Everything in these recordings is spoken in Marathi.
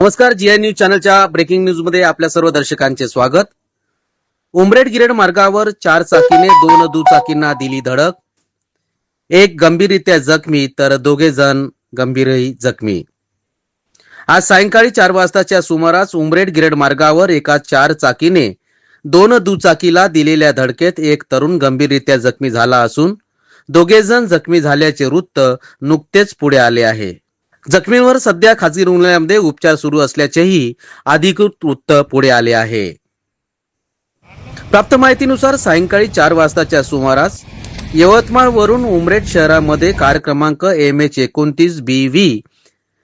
नमस्कार जी न्यूज चॅनलच्या ब्रेकिंग न्यूजमध्ये आपल्या सर्व दर्शकांचे स्वागत. उमरेड गिरेड मार्गावर चार चाकीने दोन दुचाकींना दिली धडक. एक गंभीररित्या जखमी तर दोघे जण गंभीरही जखमी. आज सायंकाळी चार वाजताच्या सुमारास उमरेड गिरेड मार्गावर एका चार चाकीने दोन दुचाकीला दिलेल्या धडकेत एक तरुण गंभीररित्या जखमी झाला असून दोघे जण जखमी झाल्याचे वृत्त नुकतेच पुढे आले आहे. जखमींवर सध्या खाजगी रुग्णालयामध्ये उपचार सुरू असल्याचेही अधिकृत वृत्त पुढे आले आहे. प्राप्त माहितीनुसार सायंकाळी चार वाजताच्या सुमारास यवतमाळ वरून उमरेड शहरामध्ये कार क्रमांक एम एच एकोणतीस बी व्ही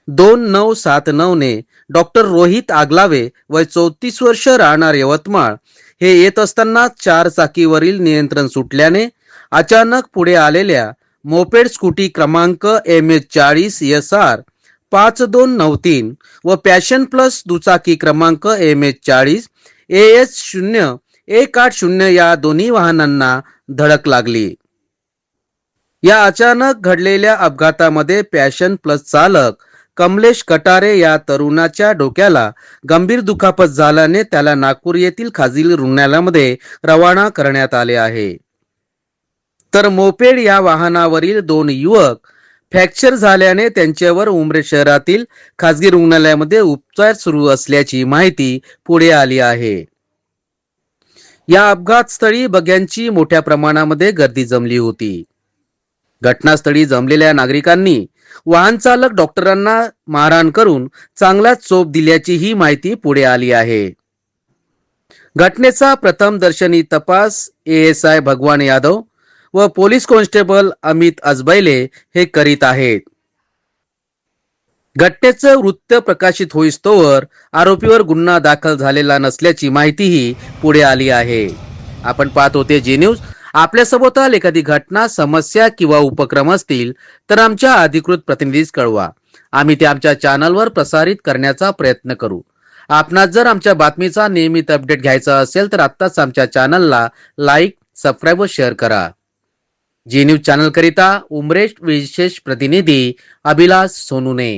दोन नऊ सात नऊ ने डॉक्टर रोहित आगलावे वय चौतीस वर्ष राहणार यवतमाळ हे येत असताना चार चाकीवरील नियंत्रण सुटल्याने अचानक पुढे आलेल्या मोपेड स्कूटी क्रमांक एम एच चाळीस एस आर पाच दोन नऊ तीन व पॅशन प्लस दुचाकी क्रमांक एम एच चाळीस ए एस शून्य एक आठ शून्य या दोन्ही वाहनांना धडक लागली. या अचानक घडलेल्या अपघातामध्ये पॅशन प्लस चालक कमलेश कटारे या तरुणाच्या डोक्याला गंभीर दुखापत झाल्याने त्याला नागपूर येथील खाजगी रुग्णालयामध्ये रवाना करण्यात आले आहे. तर मोपेड या वाहनावरील दोन युवक फ्रॅक्चर झाल्याने त्यांच्यावर उमरे शहरातील खासगी रुग्णालयामध्ये उपचार सुरू असल्याची माहिती पुढे आली आहे. या अपघातस्थळी बग्यांची मोठ्या प्रमाणामध्ये गर्दी जमली होती. घटनास्थळी जमलेल्या नागरिकांनी वाहन चालक डॉक्टरांना मारहाण करून चांगलाच चोप दिल्याची ही माहिती पुढे आली आहे. घटनेचा प्रथम दर्शनी तपास एएसआय भगवान यादव व पोलीस कॉन्स्टेबल अमित अजबैले हे करीत आहेत. घटनेचं वृत्त प्रकाशित होईस्तोवर आरोपीवर गुन्हा दाखल झालेला नसल्याची माहितीही पुढे आली आहे. आपण पाहत होते जी न्यूज. आपल्या सभोवताल एखादी घटना समस्या किंवा उपक्रम असतील तर आमच्या अधिकृत प्रतिनिधीस कळवा. आम्ही ते आमच्या चॅनलवर प्रसारित करण्याचा प्रयत्न करू. आपणास जर आमच्या बातमीचा नियमित अपडेट घ्यायचा असेल तर आत्ताच आमच्या चॅनलला लाईक सबस्क्राईब व शेअर करा. जी न्यूज चॅनल करिता उमरेश विशेष प्रतिनिधी अभिलाष सोनुने